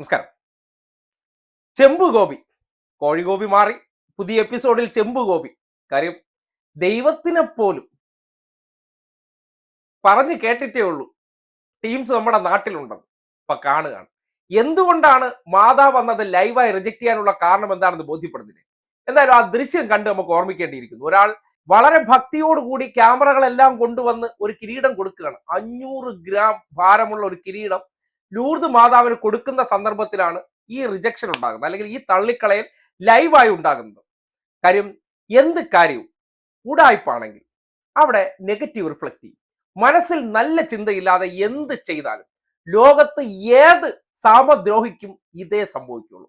നമസ്കാരം. ചെമ്പ് ഗോപി. കോഴിഗോപി മാറി. പുതിയ എപ്പിസോഡിൽ ചെമ്പ് ഗോപി. കാര്യം ദൈവത്തിനെ പോലും പറഞ്ഞു കേട്ടിട്ടേ ഉള്ളൂ. ടീംസ് നമ്മുടെ നാട്ടിലുണ്ടെന്ന്. ഇപ്പൊ കാണുകയാണ്. എന്തുകൊണ്ടാണ് മാതാവ് വന്നത് ലൈവായി റിജക്ട് ചെയ്യാനുള്ള കാരണം എന്താണെന്ന് ബോധ്യപ്പെടുന്നില്ല? എന്തായാലും ആ ദൃശ്യം കണ്ട് നമുക്ക് ഓർമ്മിക്കേണ്ടിയിരിക്കുന്നു. ഒരാൾ വളരെ ഭക്തിയോടുകൂടി ക്യാമറകളെല്ലാം കൊണ്ടുവന്ന് ഒരു കിരീടം കൊടുക്കുകയാണ്. അഞ്ഞൂറ് ഗ്രാം ഭാരമുള്ള ഒരു കിരീടം ലൂർദ് മാതാവിന് കൊടുക്കുന്ന സന്ദർഭത്തിലാണ് ഈ റിജക്ഷൻ ഉണ്ടാകുന്നത്. അല്ലെങ്കിൽ ഈ തള്ളിക്കളയൽ ലൈവായി ഉണ്ടാകുന്നത്. കാര്യം എന്ത് കാര്യവും ഉടായ്പാണെങ്കിൽ അവിടെ നെഗറ്റീവ് റിഫ്ലക്ട് ചെയ്യും. മനസ്സിൽ നല്ല ചിന്തയില്ലാതെ എന്ത് ചെയ്താലും ലോകത്ത് ഏത് സാമദ്രോഹിക്കും ഇതേ സംഭവിക്കുള്ളൂ.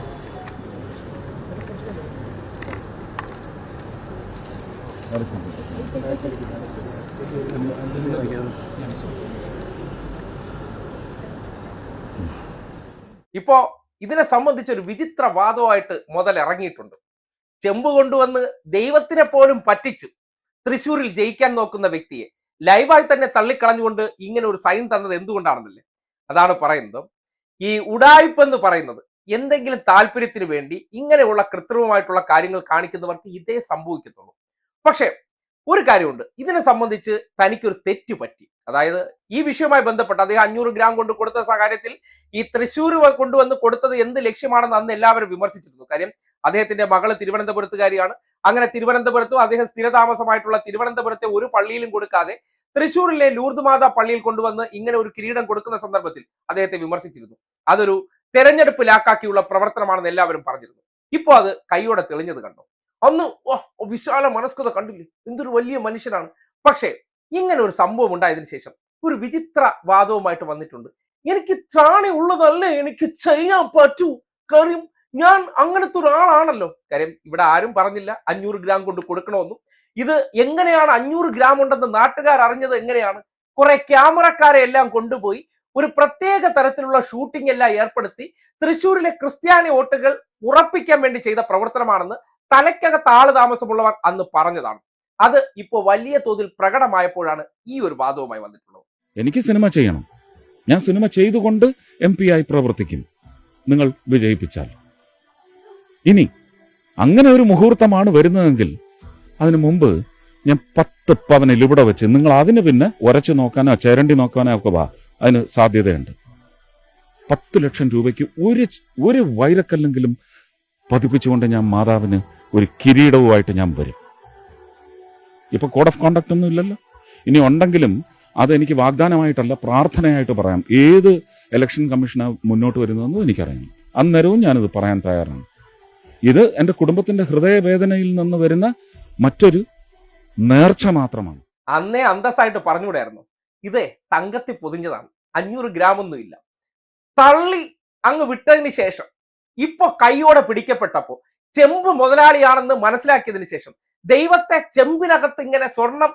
ഇപ്പോ ഇതിനെ സംബന്ധിച്ച് ഒരു വിചിത്ര വാദമായിട്ട് മുതൽ ഇറങ്ങിയിട്ടുണ്ട് ചെമ്പ് കൊണ്ടുവന്ന് ദൈവത്തിനെ പോലും പറ്റിച്ച് തൃശൂരിൽ ജയിക്കാൻ നോക്കുന്ന വ്യക്തിയെ ലൈവായി തന്നെ തള്ളിക്കളഞ്ഞുകൊണ്ട് ഇങ്ങനെ ഒരു സൈൻ തന്നത് എന്തുകൊണ്ടാണെന്നല്ലേ? അതാണ് പറയുന്നത്. ഈ ഉടായ്പ എന്ന് പറയുന്നത് എന്തെങ്കിലും താല്പര്യത്തിന് വേണ്ടി ഇങ്ങനെയുള്ള കൃത്രിമമായിട്ടുള്ള കാര്യങ്ങൾ കാണിക്കുന്നവർക്ക് ഇതേ സംഭവിക്കത്തുള്ളൂ. പക്ഷേ ഒരു കാര്യമുണ്ട്. ഇതിനെ സംബന്ധിച്ച് തനിക്കൊരു തെറ്റ് പറ്റി. അതായത് ഈ വിഷയവുമായി ബന്ധപ്പെട്ട് അദ്ദേഹം അഞ്ഞൂറ് ഗ്രാം കൊണ്ട് കൊടുത്ത സാഹചര്യത്തിൽ ഈ തൃശ്ശൂർ കൊണ്ടുവന്ന് കൊടുത്തത് എന്ത് ലക്ഷ്യമാണെന്ന് അന്ന് എല്ലാവരും വിമർശിച്ചിരുന്നു. കാര്യം അദ്ദേഹത്തിന്റെ മകൾ തിരുവനന്തപുരത്തുകാരിയാണ്. അങ്ങനെ തിരുവനന്തപുരത്തും അദ്ദേഹം സ്ഥിരതാമസമായിട്ടുള്ള തിരുവനന്തപുരത്തെ ഒരു പള്ളിയിലും കൊടുക്കാതെ തൃശ്ശൂരിലെ ലൂർദ്മാത പള്ളിയിൽ കൊണ്ടുവന്ന് ഇങ്ങനെ ഒരു കിരീടം കൊടുക്കുന്ന സന്ദർഭത്തിൽ അദ്ദേഹത്തെ വിമർശിച്ചിരുന്നു. അതൊരു തെരഞ്ഞെടുപ്പ് ലാക്കാക്കിയുള്ള പ്രവർത്തനമാണെന്ന് എല്ലാവരും പറഞ്ഞിരുന്നു. ഇപ്പോൾ അത് കൈയോടെ തെളിഞ്ഞത് കണ്ടു? അന്ന് വിശാല മനസ്കത കണ്ടില്ലേ? എന്തൊരു വലിയ മനുഷ്യനാണ്. പക്ഷേ ഇങ്ങനെ ഒരു സംഭവം ഉണ്ടായതിനു ശേഷം ഒരു വിചിത്ര വാദവുമായിട്ട് വന്നിട്ടുണ്ട്. എനിക്ക് ത്രാണി ഉള്ളതല്ലേ? എനിക്ക് ചെയ്യാൻ പറ്റൂ. കാര്യം ഞാൻ അങ്ങനത്തെ ഒരാളാണല്ലോ. കാര്യം ഇവിടെ ആരും പറഞ്ഞില്ല. അഞ്ഞൂറ് ഗ്രാം കൊണ്ട് കൊടുക്കണമെന്നും. ഇത് എങ്ങനെയാണ് അഞ്ഞൂറ് ഗ്രാം ഉണ്ടെന്ന് നാട്ടുകാർ അറിഞ്ഞത് എങ്ങനെയാണ്? കുറെ ക്യാമറക്കാരെ എല്ലാം കൊണ്ടുപോയി ഒരു പ്രത്യേക തരത്തിലുള്ള ഷൂട്ടിംഗ് എല്ലാം ഏർപ്പെടുത്തി തൃശ്ശൂരിലെ ക്രിസ്ത്യാനി വോട്ടുകൾ ഉറപ്പിക്കാൻ വേണ്ടി ചെയ്ത പ്രവർത്തനമാണെന്ന് തലയ്ക്കകത്ത് ആൾ താമസമുള്ളവർ അന്ന് പറഞ്ഞതാണ്. അത് ഇപ്പോൾ വലിയ തോതിൽ പ്രകടമായപ്പോഴാണ് ഈ ഒരു വാദവുമായി വന്നിട്ടുള്ളത്. എനിക്ക് സിനിമ ചെയ്യണം. ഞാൻ സിനിമ ചെയ്തുകൊണ്ട് എം പി ആയി പ്രവർത്തിക്കും. നിങ്ങൾ വിജയിപ്പിച്ചാൽ. ഇനി അങ്ങനെ ഒരു മുഹൂർത്തമാണ് വരുന്നതെങ്കിൽ അതിനു മുമ്പ് ഞാൻ പത്ത് പവനിൽ ഇവിടെ വെച്ച് നിങ്ങൾ അതിന് പിന്നെ ഉരച്ചു നോക്കാനോ ചേരണ്ടി നോക്കാനോ ഒക്കെ വാ. അതിന് സാധ്യതയുണ്ട്. പത്ത് ലക്ഷം രൂപയ്ക്ക് ഒരു ഒരു വൈരക്കല്ലെങ്കിലും പതിപ്പിച്ചുകൊണ്ട് ഞാൻ മാതാവിന് ഒരു കിരീടവുമായിട്ട് ഞാൻ വരും. ഇപ്പൊ കോഡ് ഓഫ് കോണ്ടക്ട് ഒന്നും ഇല്ലല്ലോ. ഇനി ഉണ്ടെങ്കിലും അതെനിക്ക് വാഗ്ദാനമായിട്ടല്ല പ്രാർത്ഥനയായിട്ട് പറയാം. ഏത് ഇലക്ഷൻ കമ്മീഷന് മുന്നോട്ട് വരുന്നതെന്നും എനിക്കറിയാം അന്നേരവും ഞാനിത് പറയാൻ തയ്യാറാണ്. ഇത് എന്റെ കുടുംബത്തിന്റെ ഹൃദയവേദനയിൽ നിന്ന് വരുന്ന മറ്റൊരു നേർച്ച മാത്രമാണ്. അന്നേ അന്തസ്സായിട്ട് പറഞ്ഞുകൂടായിരുന്നു. ഇതേ തങ്കത്തി പൊതിഞ്ഞതാണ്. അഞ്ഞൂറ് ഗ്രാം ഒന്നും ഇല്ല തള്ളി അങ്ങ് വിട്ടതിന് ശേഷം ഇപ്പൊ കൈയോടെ പിടിക്കപ്പെട്ടപ്പോ ചെമ്പ് മുതലാളിയാണെന്ന് മനസ്സിലാക്കിയതിന് ശേഷം ദൈവത്തെ ചെമ്പിനകത്ത് ഇങ്ങനെ സ്വർണം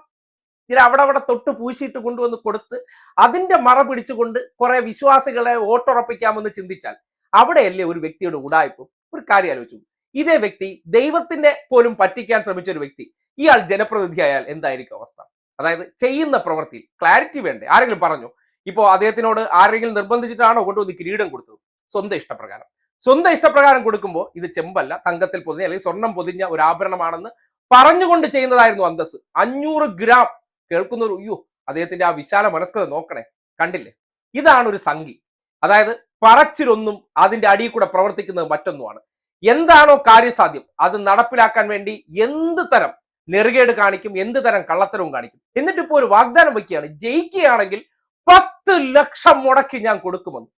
ഇതിൽ അവിടെ അവിടെ തൊട്ട് പൂശിയിട്ട് കൊണ്ടുവന്ന് കൊടുത്ത് അതിന്റെ മറ പിടിച്ചുകൊണ്ട് കുറെ വിശ്വാസികളെ ഓട്ടുറപ്പിക്കാമെന്ന് ചിന്തിച്ചാൽ അവിടെയല്ലേ ഒരു വ്യക്തിയുടെ ഉടായ്പും? ഒരു കാര്യം ആലോചിച്ചു. ഇതേ വ്യക്തി ദൈവത്തിന്റെ പോലും പറ്റിക്കാൻ ശ്രമിച്ച ഒരു വ്യക്തി. ഇയാൾ ജനപ്രതിനിധിയായാൽ എന്തായിരിക്കും അവസ്ഥ? അതായത് ചെയ്യുന്ന പ്രവൃത്തിയിൽ ക്ലാരിറ്റി വേണ്ടേ? ആരെങ്കിലും പറഞ്ഞു? ഇപ്പോ അദ്ദേഹത്തിനോട് ആരെങ്കിലും നിർബന്ധിച്ചിട്ടാണോ കൊണ്ടുവന്ന് കിരീടം കൊടുത്തത്? സ്വന്തം ഇഷ്ടപ്രകാരം. സ്വന്തം ഇഷ്ടപ്രകാരം കൊടുക്കുമ്പോൾ ഇത് ചെമ്പല്ല തങ്കത്തിൽ പൊതിഞ്ഞ അല്ലെങ്കിൽ സ്വർണം പൊതിഞ്ഞ ഒരു ആഭരണമാണെന്ന് പറഞ്ഞുകൊണ്ട് ചെയ്യുന്നതായിരുന്നു അന്തസ് അഞ്ഞൂറ് ഗ്രാം. കേൾക്കുന്നൊരു അയ്യോ അദ്ദേഹത്തിന്റെ ആ വിശാല മനസ്കത നോക്കണേ കണ്ടില്ലേ? ഇതാണ് ഒരു സംഖി. അതായത് പറച്ചിലൊന്നും അതിന്റെ അടിയിൽ കൂടെ പ്രവർത്തിക്കുന്നത് മറ്റൊന്നുമാണ്. എന്താണോ കാര്യസാധ്യം അത് നടപ്പിലാക്കാൻ വേണ്ടി എന്ത് തരം നെറുകേട് കാണിക്കും എന്ത് തരം കള്ളത്തരവും കാണിക്കും. എന്നിട്ട് ഇപ്പോൾ ഒരു വാഗ്ദാനം വയ്ക്കുകയാണ്. ജയിക്കുകയാണെങ്കിൽ പത്ത് ലക്ഷം മുടക്കി ഞാൻ കൊടുക്കുമെന്ന്.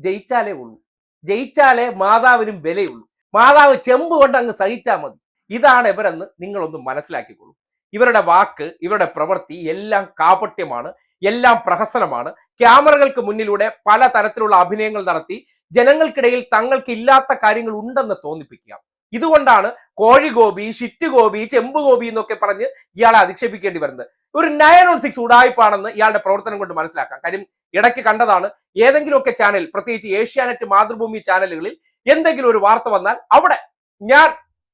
ജയിച്ചാലേ ഉള്ളൂ. ജയിച്ചാലേ മാതാവിനും വിലയുള്ളൂ. മാതാവ് ചെമ്പ് കൊണ്ട് അങ്ങ് സഹിച്ചാൽ മതി. ഇതാണ് ഇവരെന്ന് നിങ്ങളൊന്ന് മനസ്സിലാക്കിക്കോളൂ. ഇവരുടെ വാക്ക് ഇവരുടെ പ്രവൃത്തി എല്ലാം കാപട്യമാണ് എല്ലാം പ്രഹസനമാണ്. ക്യാമറകൾക്ക് മുന്നിലൂടെ പല തരത്തിലുള്ള അഭിനയങ്ങൾ നടത്തി ജനങ്ങൾക്കിടയിൽ തങ്ങൾക്ക് ഇല്ലാത്ത കാര്യങ്ങൾ ഉണ്ടെന്ന് തോന്നിപ്പിക്കുക. ഇതുകൊണ്ടാണ് കോഴി ഗോപി ഷിറ്റ് ഗോപി ചെമ്പ് ഗോപി എന്നൊക്കെ പറഞ്ഞ് ഇയാളെ അധിക്ഷേപിക്കേണ്ടി വരുന്നത്. ഒരു നയൻ ഓൺ സിക്സ് ഉടായ്പാണെന്ന് ഇയാളുടെ പ്രവർത്തനം കൊണ്ട് മനസ്സിലാക്കാം. കാര്യം ഇടയ്ക്ക് കണ്ടതാണ് ഏതെങ്കിലുമൊക്കെ ചാനൽ പ്രത്യേകിച്ച് ഏഷ്യാനെറ്റ് മാതൃഭൂമി ചാനലുകളിൽ എന്തെങ്കിലും ഒരു വാർത്ത വന്നാൽ അവിടെ ഞാൻ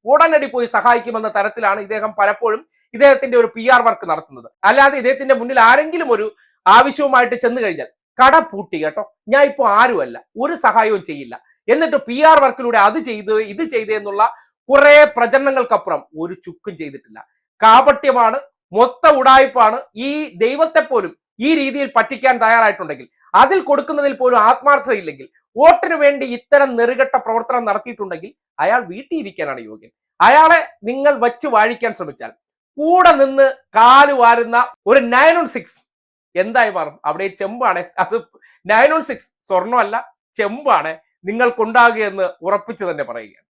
ഉടനടി പോയി സഹായിക്കുമെന്ന തരത്തിലാണ് ഇദ്ദേഹം പലപ്പോഴും ഇദ്ദേഹത്തിന്റെ ഒരു പി ആർ വർക്ക് നടത്തുന്നത്. അല്ലാതെ ഇദ്ദേഹത്തിന്റെ മുന്നിൽ ആരെങ്കിലും ഒരു ആവശ്യവുമായിട്ട് ചെന്നു കഴിഞ്ഞാൽ കട പൂട്ടി കേട്ടോ. ഞാൻ ഇപ്പോൾ ആരുമല്ല. ഒരു സഹായവും ചെയ്യില്ല. എന്നിട്ട് പി ആർ വർക്കിലൂടെ അത് ചെയ്തു ഇത് ചെയ്തു എന്നുള്ള കുറെ പ്രചരണങ്ങൾക്കപ്പുറം ഒരു ചുക്കും ചെയ്തിട്ടില്ല. കാപട്യമാണ് മൊത്ത ഉടായ്പാണ് ഈ ദൈവത്തെ പോലും ഈ രീതിയിൽ പറ്റിക്കാൻ തയ്യാറായിട്ടുണ്ടെങ്കിൽ അതിൽ കൊടുക്കുന്നതിൽ പോലും ആത്മാർത്ഥതയില്ലെങ്കിൽ വോട്ടിന് വേണ്ടി ഇത്തരം നെറുകെട്ട പ്രവർത്തനം നടത്തിയിട്ടുണ്ടെങ്കിൽ അയാൾ വീട്ടിയിരിക്കാനാണ് യോഗ്യൻ. അയാളെ നിങ്ങൾ വച്ച് വാഴിക്കാൻ ശ്രമിച്ചാൽ കൂടെ നിന്ന് കാൽ വാരുന്ന ഒരു നയൻ ഓൺ സിക്സ് എന്തായി മാറും? അവിടെ ചെമ്പാണ്. അത് നയൻ ഓൺ സിക്സ് സ്വർണമല്ല ചെമ്പാണ്. നിങ്ങൾക്കുണ്ടാകുകയെന്ന് ഉറപ്പിച്ചു തന്നെ പറയുക